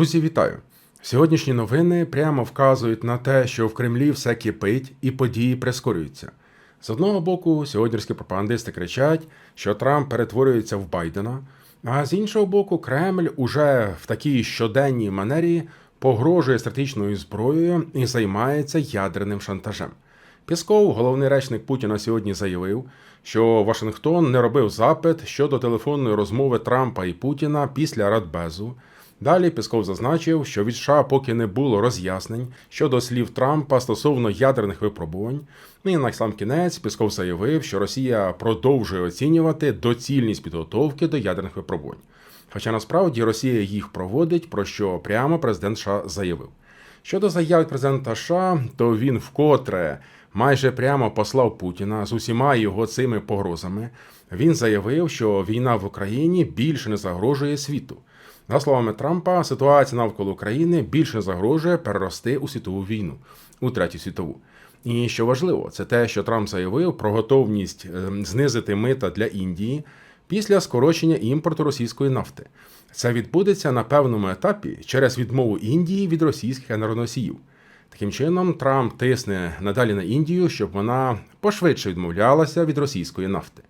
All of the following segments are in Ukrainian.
Друзі, вітаю! Сьогоднішні новини прямо вказують на те, що в Кремлі все кипить і події прискорюються. З одного боку, сьогоднішні пропагандисти кричать, що Трамп перетворюється в Байдена, а з іншого боку, Кремль уже в такій щоденній манері погрожує стратегічною зброєю і займається ядерним шантажем. Пісков, головний речник Путіна, сьогодні заявив, що Вашингтон не робив запит щодо телефонної розмови Трампа і Путіна після Радбезу. Далі Пісков зазначив, що від США поки не було роз'яснень щодо слів Трампа стосовно ядерних випробувань. І на сам кінець Пісков заявив, що Росія продовжує оцінювати доцільність підготовки до ядерних випробувань. Хоча насправді Росія їх проводить, про що прямо президент США заявив. Щодо заяв президента США, то він вкотре майже прямо послав Путіна з усіма його цими погрозами. Він заявив, що війна в Україні більше не загрожує світу. За словами Трампа, ситуація навколо України більше загрожує перерости у світову війну, у третю світову. І що важливо, це те, що Трамп заявив про готовність ем, знизити мита для Індії після скорочення імпорту російської нафти. Це відбудеться на певному етапі через відмову Індії від російських енергоносіїв. Таким чином, Трамп тисне надалі на Індію, щоб вона пошвидше відмовлялася від російської нафти.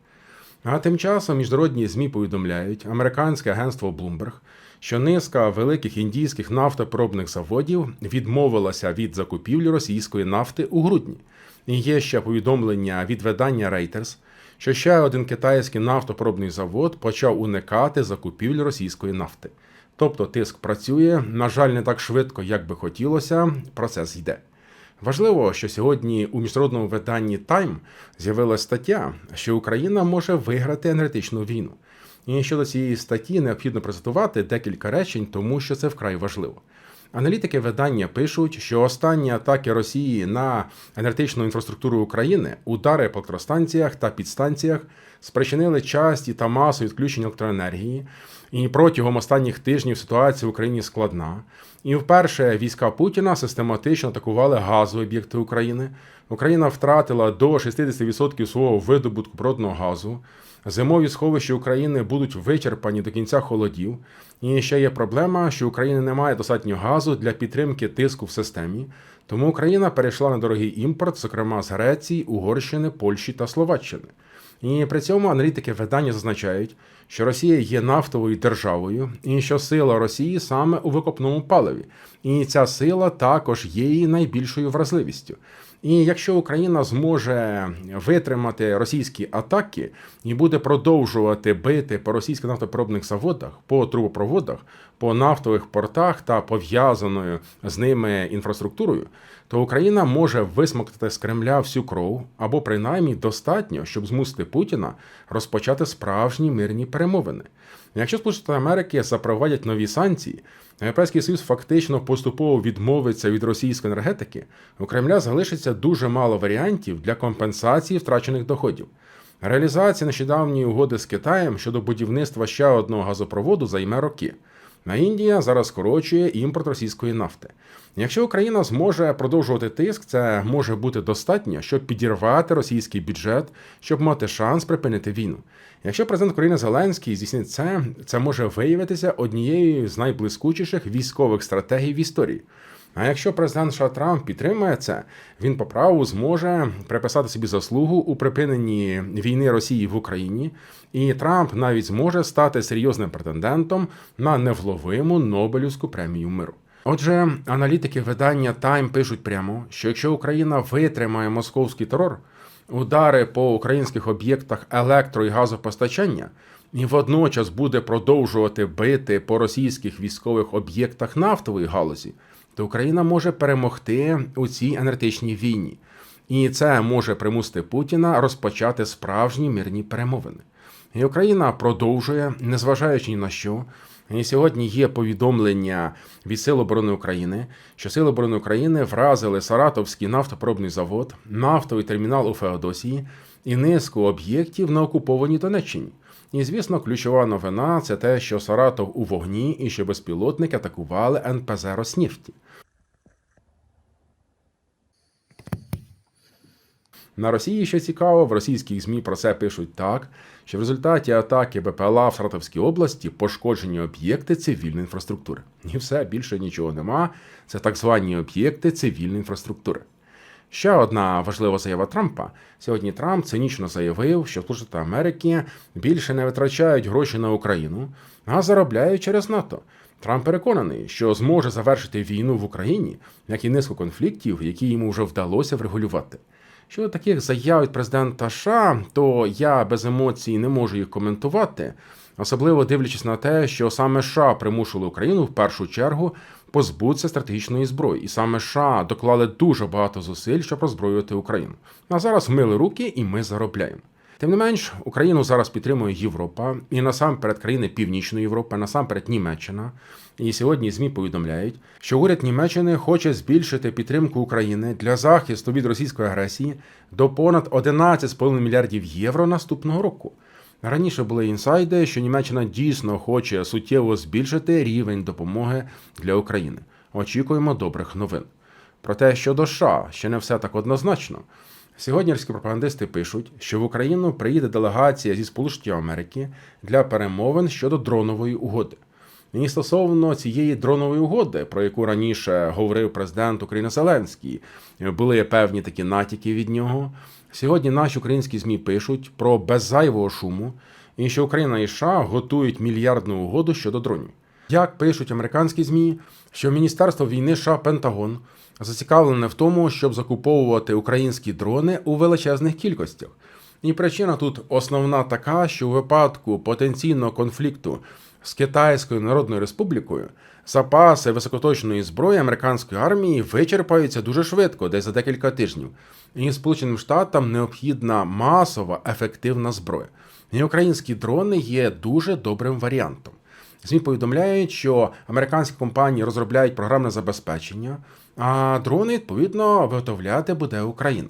А тим часом міжнародні ЗМІ повідомляють, американське агентство Bloomberg, що низка великих індійських нафтопробних заводів відмовилася від закупівлі російської нафти у грудні. І є ще повідомлення від видання Reuters, що ще один китайський нафтопробний завод почав уникати закупівлі російської нафти. Тобто тиск працює, на жаль, не так швидко, як би хотілося, процес йде. Важливо, що сьогодні у міжнародному виданні Time з'явилася стаття, що Україна може виграти енергетичну війну. І щодо цієї статті необхідно презентувати декілька речень, тому що це вкрай важливо. Аналітики видання пишуть, що останні атаки Росії на енергетичну інфраструктуру України, удари по електростанціях та підстанціях спричинили часті та масу відключень електроенергії. І протягом останніх тижнів ситуація в Україні складна. І вперше війська Путіна систематично атакували газові об'єкти України. Україна втратила до 60% свого видобутку природного газу. Зимові сховища України будуть вичерпані до кінця холодів. І ще є проблема, що Україна не має достатньо газу для підтримки тиску в системі. Тому Україна перейшла на дорогий імпорт, зокрема з Греції, Угорщини, Польщі та Словаччини. І при цьому аналітики видання зазначають, що Росія є нафтовою державою, і що сила Росії саме у викопному паливі, і ця сила також є її найбільшою вразливістю. І якщо Україна зможе витримати російські атаки і буде продовжувати бити по російських нафтопробних заводах, по трубопроводах, по нафтових портах та пов'язаною з ними інфраструктурою, то Україна може висмоктати з Кремля всю кров або принаймні достатньо, щоб змусити Путіна розпочати справжні мирні перемовини. Якщо Сполучені Америки запровадять нові санкції, Європейський Союз фактично поступово відмовиться від російської енергетики, у Кремля залишиться дуже мало варіантів для компенсації втрачених доходів. Реалізація нещодавньої угоди з Китаєм щодо будівництва ще одного газопроводу займе роки. На Індія зараз скорочує імпорт російської нафти. Якщо Україна зможе продовжувати тиск, це може бути достатньо, щоб підірвати російський бюджет, щоб мати шанс припинити війну. Якщо президент України Зеленський здійснить це, це може виявитися однією з найблискучіших військових стратегій в історії. А якщо президент США Трамп підтримує це, він по праву зможе приписати собі заслугу у припиненні війни Росії в Україні, і Трамп навіть зможе стати серйозним претендентом на невловиму Нобелівську премію миру. Отже, аналітики видання Time пишуть прямо, що якщо Україна витримає московський терор, удари по українських об'єктах електро і газопостачання і водночас буде продовжувати бити по російських військових об'єктах нафтової галузі, то Україна може перемогти у цій енергетичній війні. І це може примусити Путіна розпочати справжні мирні перемовини. І Україна продовжує, незважаючи ні на що. І сьогодні є повідомлення від Сил оборони України, що Сили оборони України вразили Саратовський нафтопробний завод, нафтовий термінал у Феодосії і низку об'єктів на окупованій Донеччині. І, звісно, ключова новина це те, що Саратов у вогні і що безпілотники атакували НПЗ Роснефті. На Росії що цікаво, в російських ЗМІ про це пишуть так, що в результаті атаки БПЛА в Саратовській області пошкоджені об'єкти цивільної інфраструктури. І все більше нічого нема. Це так звані об'єкти цивільної інфраструктури. Ще одна важлива заява Трампа. Сьогодні Трамп цинічно заявив, що Сполучені Штати Америки більше не витрачають гроші на Україну, а заробляють через НАТО. Трамп переконаний, що зможе завершити війну в Україні, як і низку конфліктів, які йому вже вдалося врегулювати. Щодо таких заяв від президента США, то я без емоцій не можу їх коментувати, особливо дивлячись на те, що саме США примушили Україну в першу чергу позбутися стратегічної зброї, і саме США доклали дуже багато зусиль, щоб роззброювати Україну. А зараз мили руки, і ми заробляємо. Тим не менш, Україну зараз підтримує Європа і насамперед країни Північної Європи, насамперед Німеччина. І сьогодні ЗМІ повідомляють, що уряд Німеччини хоче збільшити підтримку України для захисту від російської агресії до понад 11,5 мільярдів євро наступного року. Раніше були інсайди, що Німеччина дійсно хоче суттєво збільшити рівень допомоги для України. Очікуємо добрих новин. Проте щодо США ще не все так однозначно. Сьогоднішні пропагандисти пишуть, що в Україну приїде делегація зі Сполучених Америки для перемовин щодо дронової угоди. І стосовно цієї дронової угоди, про яку раніше говорив президент України Зеленський, були певні такі натяки від нього. Сьогодні наші українські змі пишуть про без зайвого шуму, і що Україна і США готують мільярдну угоду щодо дронів. Як пишуть американські змі, що Міністерство війни США Пентагон зацікавлене в тому, щоб закуповувати українські дрони у величезних кількостях. І причина тут основна така, що у випадку потенційного конфлікту з Китайською Народною Республікою запаси високоточної зброї американської армії вичерпаються дуже швидко, десь за декілька тижнів. І Сполученим Штатам необхідна масова ефективна зброя. І українські дрони є дуже добрим варіантом. ЗМІ повідомляють, що американські компанії розробляють програмне забезпечення, а дрони, відповідно, виготовляти буде Україна.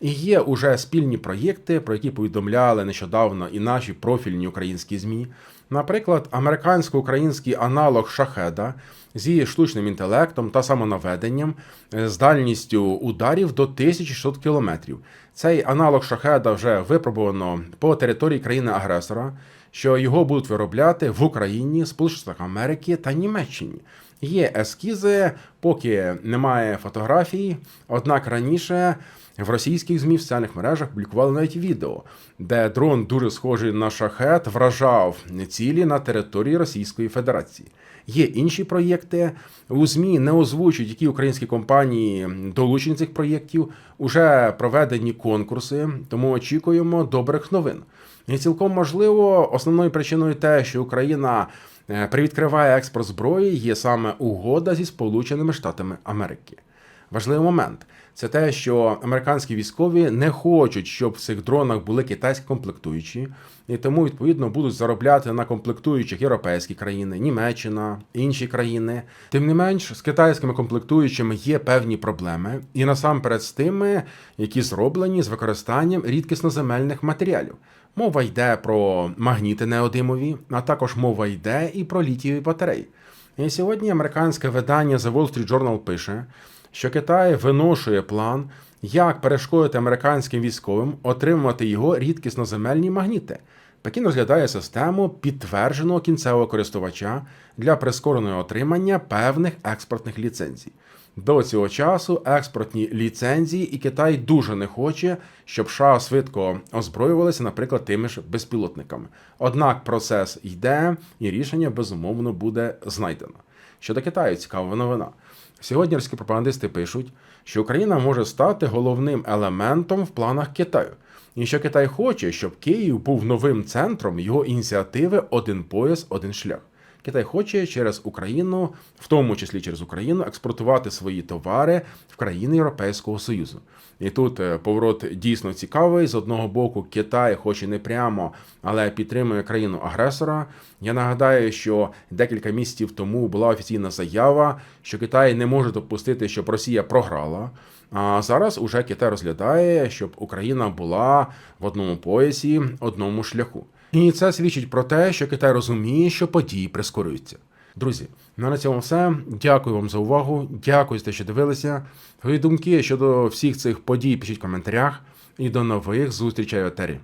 І є уже спільні проєкти, про які повідомляли нещодавно і наші профільні українські ЗМІ. Наприклад, американсько-український аналог шахеда зі штучним інтелектом та самонаведенням з дальністю ударів до 1600 кілометрів. Цей аналог шахеда вже випробовано по території країни-агресора, що його будуть виробляти в Україні, Сполучених Штатах Америки та Німеччині. Є ескізи, поки немає фотографій. Однак раніше в російських змі в соціальних мережах публікували навіть відео, де дрон дуже схожий на шахет вражав цілі на території Російської Федерації. Є інші проєкти. У ЗМІ не озвучують, які українські компанії долучені цих проєктів. Уже проведені конкурси, тому очікуємо добрих новин. І цілком можливо, основною причиною те, що Україна е, привідкриває експорт зброї, є саме угода зі Сполученими Штатами Америки. Важливий момент це те, що американські військові не хочуть, щоб в цих дронах були китайські комплектуючі, і тому відповідно будуть заробляти на комплектуючих європейські країни, Німеччина, інші країни. Тим не менш, з китайськими комплектуючими є певні проблеми, і насамперед з тими, які зроблені з використанням рідкісноземельних матеріалів. Мова йде про магніти неодимові, а також мова йде і про літієві батареї. І сьогодні американське видання The Wall Street Journal пише, що Китай виношує план, як перешкодити американським військовим отримувати його рідкісноземельні магніти. Пекін розглядає систему підтвердженого кінцевого користувача для прискореного отримання певних експортних ліцензій. До цього часу експортні ліцензії, і Китай дуже не хоче, щоб США швидко озброювалися, наприклад, тими ж безпілотниками. Однак процес йде, і рішення безумовно буде знайдено. Щодо Китаю, цікава новина. Сьогоднішні пропагандисти пишуть, що Україна може стати головним елементом в планах Китаю, і що Китай хоче, щоб Київ був новим центром його ініціативи Один пояс, один шлях. Китай хоче через Україну, в тому числі через Україну, експортувати свої товари в країни Європейського Союзу. І тут е, поворот дійсно цікавий. З одного боку, Китай, хоч і не прямо, але підтримує країну агресора. Я нагадаю, що декілька місяців тому була офіційна заява, що Китай не може допустити, щоб Росія програла. А зараз уже Китай розглядає, щоб Україна була в одному поясі, одному шляху. І це свідчить про те, що Китай розуміє, що події прискорюються. Друзі, ну на цьому все. Дякую вам за увагу. Дякую за те, що дивилися. Свої думки щодо всіх цих подій пишіть в коментарях. і до нових зустрічей в етері.